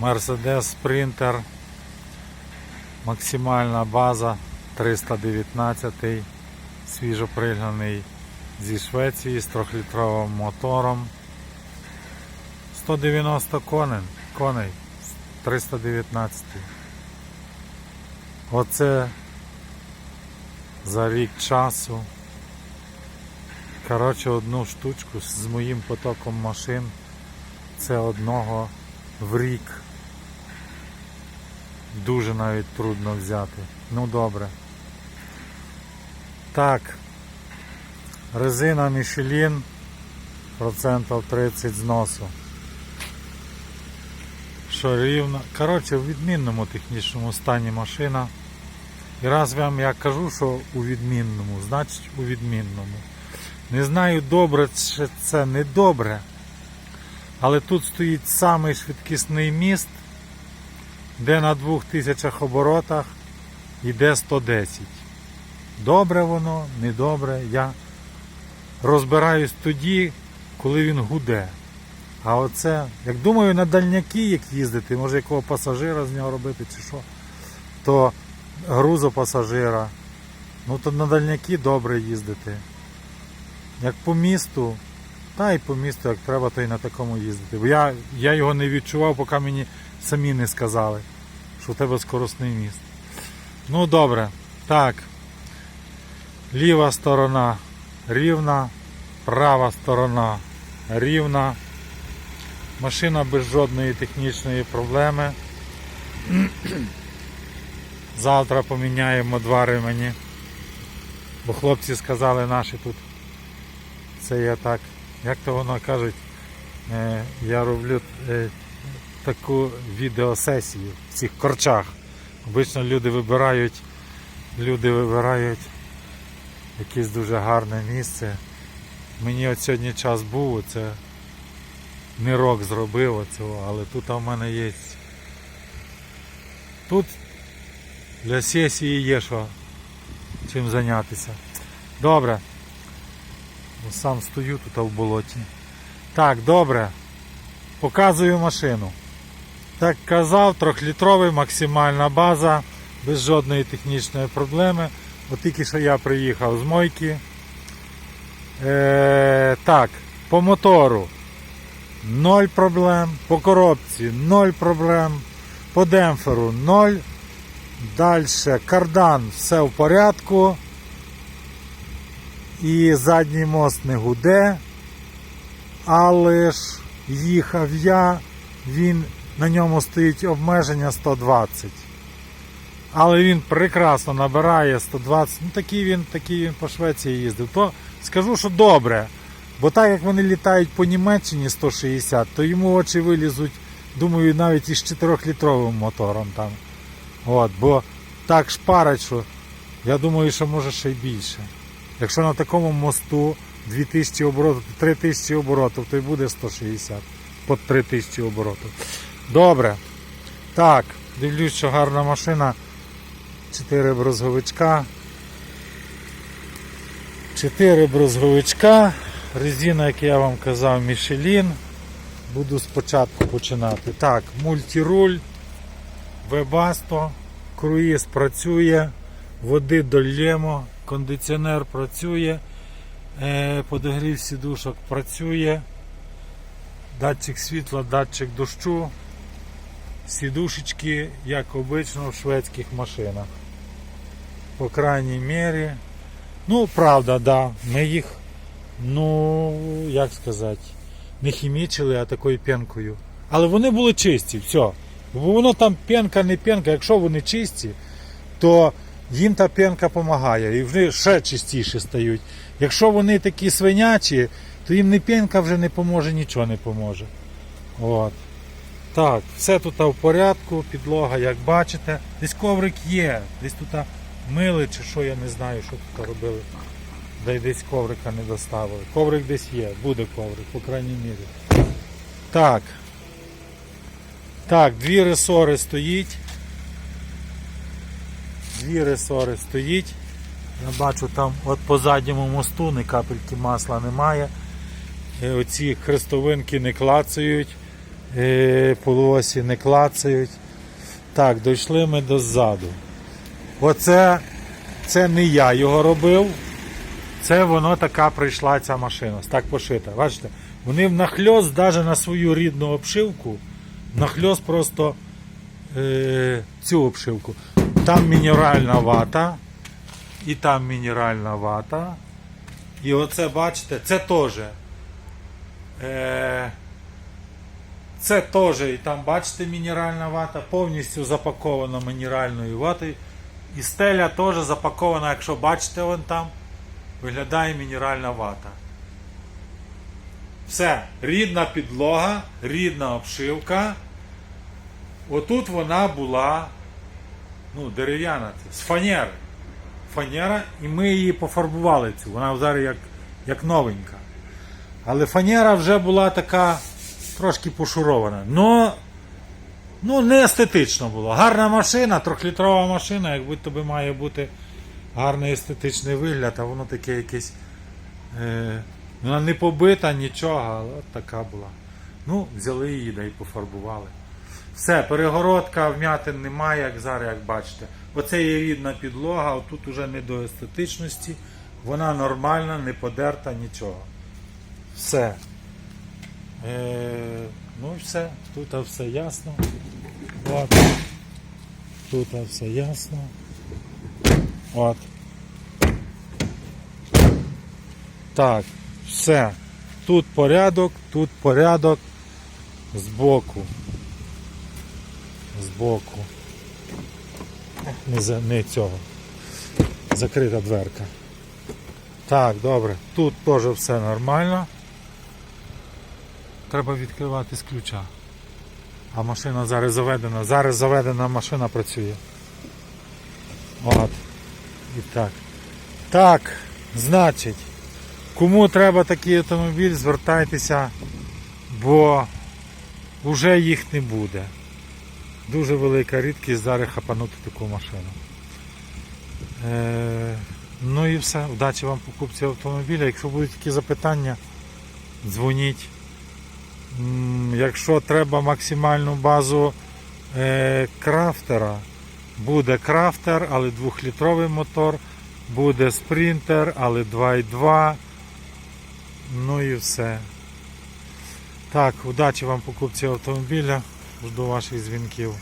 Mercedes Sprinter. Максимальна база 319 свіжопригнаний зі Швеції з 3-літровим мотором. 190 коней, коней 319. Оце за рік часу. Коротше, одну штучку з моїм потоком машин. Це одного в рік. Дуже навіть трудно взяти. Ну добре. Так. Резина Michelin процентів 30 зносу. Що рівно. Коротше, в відмінному технічному стані машина. І раз вам я кажу, що у відмінному, значить у відмінному. Не знаю, добре чи це не добре. Але тут стоїть самий швидкісний міст, де на 2000 оборотах йде 110. Добре воно, недобре. Я розбираюсь тоді, коли він гуде. А оце, як думаю, на дальняки, як їздити, може якого пасажира з нього робити чи що, то грузопасажира, ну то на дальняки добре їздити. Як по місту, та й по місту, як треба, то й на такому їздити. Бо я, я його не відчував, поки мені самі не сказали, що в тебе скоростний міст. Ну добре, так. Ліва сторона рівна, права сторона рівна. Машина без жодної технічної проблеми. Завтра поміняємо два ремені. Бо хлопці сказали наші тут. Це я так, як то воно кажуть, е, я роблю е, таку відеосесію в цих корчах. Обично люди вибирають, люди вибирають якесь дуже гарне місце. Мені от сьогодні час був, це не рок зробив оцього, але тут у мене є. Тут для сесії є що чим зайнятися. Добре. Сам стою тут в болоті. Так, добре. Показую машину. Так казав, трьохлітровий, максимальна база, без жодної технічної проблеми. От тільки що я приїхав з мойки. Е, так, по мотору ноль проблем, по коробці ноль проблем, по демпферу ноль. Далі кардан все в порядку. І задній мост не гуде. Але ж їхав я, він на ньому стоїть обмеження 120. Але він прекрасно набирає 120. Ну такий він, такий він по Швеції їздив. То скажу, що добре. Бо так як вони літають по Німеччині 160, то йому очі вилізуть, думаю, навіть із 4-літровим мотором там. От, бо так шпарить, що я думаю, що може ще й більше. Якщо на такому мосту 2000 оборотів, 3000 оборотів, то й буде 160 по 3000 оборотів. Добре. Так, дивлюсь, що гарна машина. 4 брозговичка. 4 брозговичка. Резина, як я вам казав, Michelin. Буду спочатку починати. Так, мультируль, Webasto, круїз працює, води долємо, кондиціонер працює, е, подогрів сідушок працює, датчик світла, датчик дощу, сідушечки, як обично в шведських машинах. По крайній мірі. Ну, правда, да, ми їх, ну, як сказати, не хімічили, а такою пенкою. Але вони були чисті, все. Бо воно там пенка, не пенка, якщо вони чисті, то їм та пенка допомагає і вони ще чистіше стають. Якщо вони такі свинячі, то їм не пенка вже не поможе, нічого не поможе. От. Так, все тут в порядку, підлога, як бачите. Десь коврик є, десь тут мили чи що, я не знаю, що тут робили. Й десь коврика не доставили. Коврик десь є, буде коврик, по крайній мірі. Так. Так, дві ресори стоїть. Дві ресори стоїть. Я бачу там от по задньому мосту ні капельки масла немає. І оці хрестовинки не клацають. Полуосі не клацають. Так, дійшли ми до ззаду. Оце це не я його робив. Це воно така прийшла ця машина. Так пошита. Бачите? Вони нахльост навіть на свою рідну обшивку. Нахльост просто е, цю обшивку. Там мінеральна вата. І там мінеральна вата. І оце, бачите, це теж. Е, це теж, і там, бачите, мінеральна вата, повністю запакована мінеральною ватою. І стеля теж запакована, якщо бачите, вон там, виглядає мінеральна вата. Все, рідна підлога, рідна обшивка. Отут вона була ну, дерев'яна, з фанери. Фанера, і ми її пофарбували цю. Вона зараз як, як новенька. Але фанера вже була така трошки пошурована. Но, ну, не естетично було. Гарна машина, трьохлітрова машина, як будь тобі має бути гарний естетичний вигляд, а воно таке якесь. Е, вона не побита, нічого, але от така була. Ну, взяли її да й пофарбували. Все, перегородка, вмятин немає, як зараз, як бачите. Оце є рідна підлога, тут уже не до естетичності. Вона нормальна, не подерта, нічого. Все. Е, ну і все. Тут все ясно. От. Тут все ясно. От. Так, все. Тут порядок, тут порядок збоку. Збоку. Не, за, не цього. Закрита дверка. Так, добре. Тут теж все нормально. Треба відкривати з ключа. А машина зараз заведена. Зараз заведена машина працює. От. І так. Так, значить, кому треба такий автомобіль, звертайтеся, бо вже їх не буде. Дуже велика рідкість зараз хапанути таку машину. Е, ну і все. Удачі вам покупці автомобіля. Якщо будуть такі запитання, дзвоніть. Якщо треба максимальну базу е, крафтера, буде крафтер, але 2-літровий мотор, буде спринтер, але 2,2. Ну і все. Так, удачі вам покупці автомобіля. Жду ваших дзвінків.